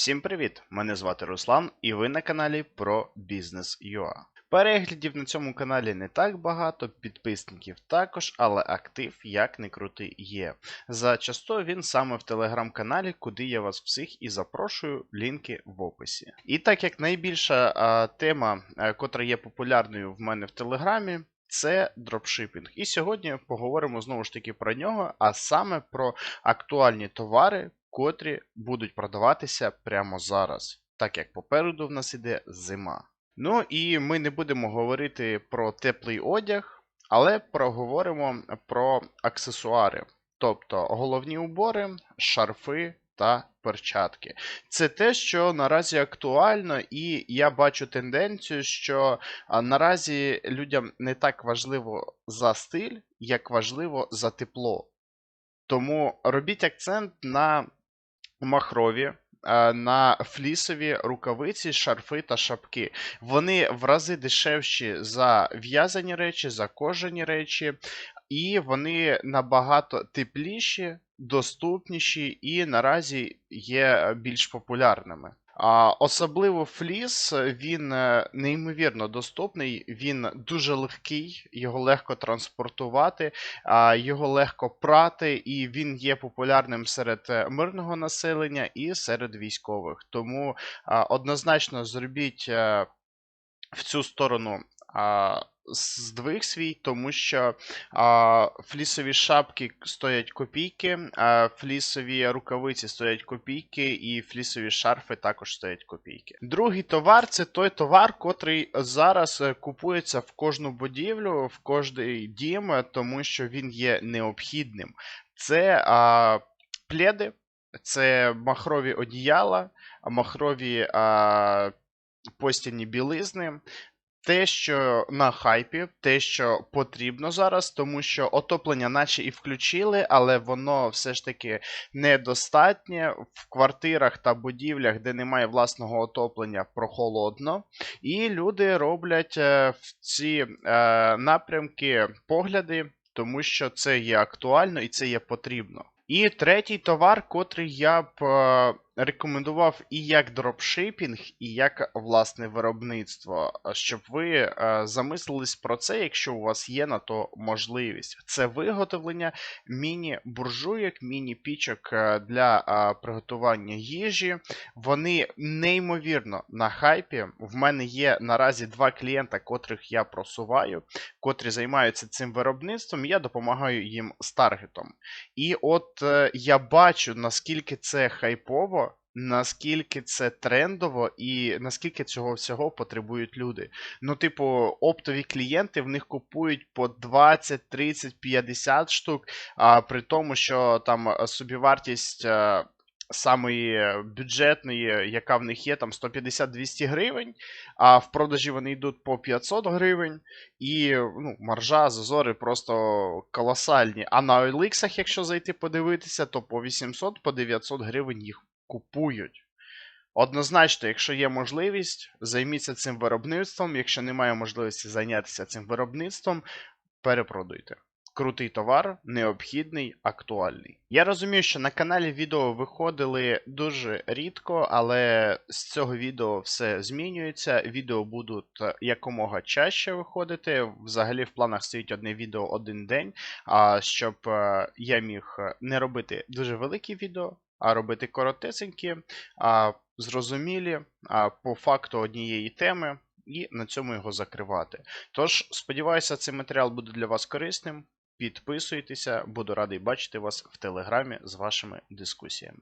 Всім привіт! Мене звати Руслан, і ви на каналі про Бізнес.ua. Переглядів на цьому каналі не так багато, підписників також, але актив, як не крути, є. Зачасто він саме в телеграм-каналі, куди я вас всіх і запрошую, лінки в описі. І так як найбільша а, тема, а, котра є популярною в мене в телеграмі, це дропшипінг. І сьогодні поговоримо знову ж таки про нього, а саме про актуальні товари, котрі будуть продаватися прямо зараз, так як попереду в нас іде зима. Ну і ми не будемо говорити про теплий одяг, але проговоримо про аксесуари, тобто головні убори, шарфи та перчатки. Це те, що наразі актуально, і я бачу тенденцію, що наразі людям не так важливо за стиль, як важливо за тепло. Тому робіть акцент на махрові, е, на флісові рукавиці, шарфи та шапки. Вони в рази дешевші за в'язані речі, за кожені речі, і вони набагато тепліші, доступніші і наразі є більш популярними. Особливо фліс, він е, неймовірно доступний, він дуже легкий, його легко транспортувати, його легко прати, і він є популярним серед е, мирного населення і серед військових. Тому однозначно зробіть е, в цю сторону. Здвиг свій, тому що а, флісові шапки стоять копійки, а флісові рукавиці стоять копійки, і флісові шарфи також стоять копійки. Другий товар це той товар, котрий зараз е, купується в кожну будівлю, в кожний дім, е, тому що він є необхідним. Це а, пледи, це махрові одіяла, махрові а, постільні білизни. Те, що на хайпі, те, що потрібно зараз, тому що отоплення, наче і включили, але воно все ж таки недостатнє в квартирах та будівлях, де немає власного отоплення, прохолодно. І люди роблять е, в ці е, напрямки погляди, тому що це є актуально і це є потрібно. І третій товар, котрий я б е, рекомендував і як дропшипінг, і як власне виробництво, щоб ви е, замислились про це, якщо у вас є на то можливість. Це виготовлення міні-буржуйок, міні-пічок е, для е, приготування їжі. Вони неймовірно на хайпі. В мене є наразі два клієнта, котрих я просуваю, котрі займаються цим виробництвом. Я допомагаю їм з таргетом. І от я бачу, наскільки це хайпово. Наскільки це трендово і наскільки цього всього потребують люди. Ну, типу, оптові клієнти в них купують по 20, 30, 50 штук, а при тому, що там собівартість а, самої бюджетної, яка в них є, там 150-200 гривень, а в продажі вони йдуть по 500 гривень, і ну, маржа, зазори просто колосальні. А на OLX, якщо зайти подивитися, то по 800 по 900 гривень їх купують. Однозначно, якщо є можливість, займіться цим виробництвом. Якщо немає можливості зайнятися цим виробництвом, перепродуйте. Крутий товар, необхідний, актуальний. Я розумію, що на каналі відео виходили дуже рідко, але з цього відео все змінюється. Відео будуть якомога чаще виходити. Взагалі, в планах стоїть одне відео один день, щоб е, я міг не робити дуже великі відео робити коротесенькі, а, зрозумілі а, по факту однієї теми, і на цьому його закривати. Тож, сподіваюся, цей матеріал буде для вас корисним. Підписуйтеся, буду радий бачити вас в телеграмі з вашими дискусіями.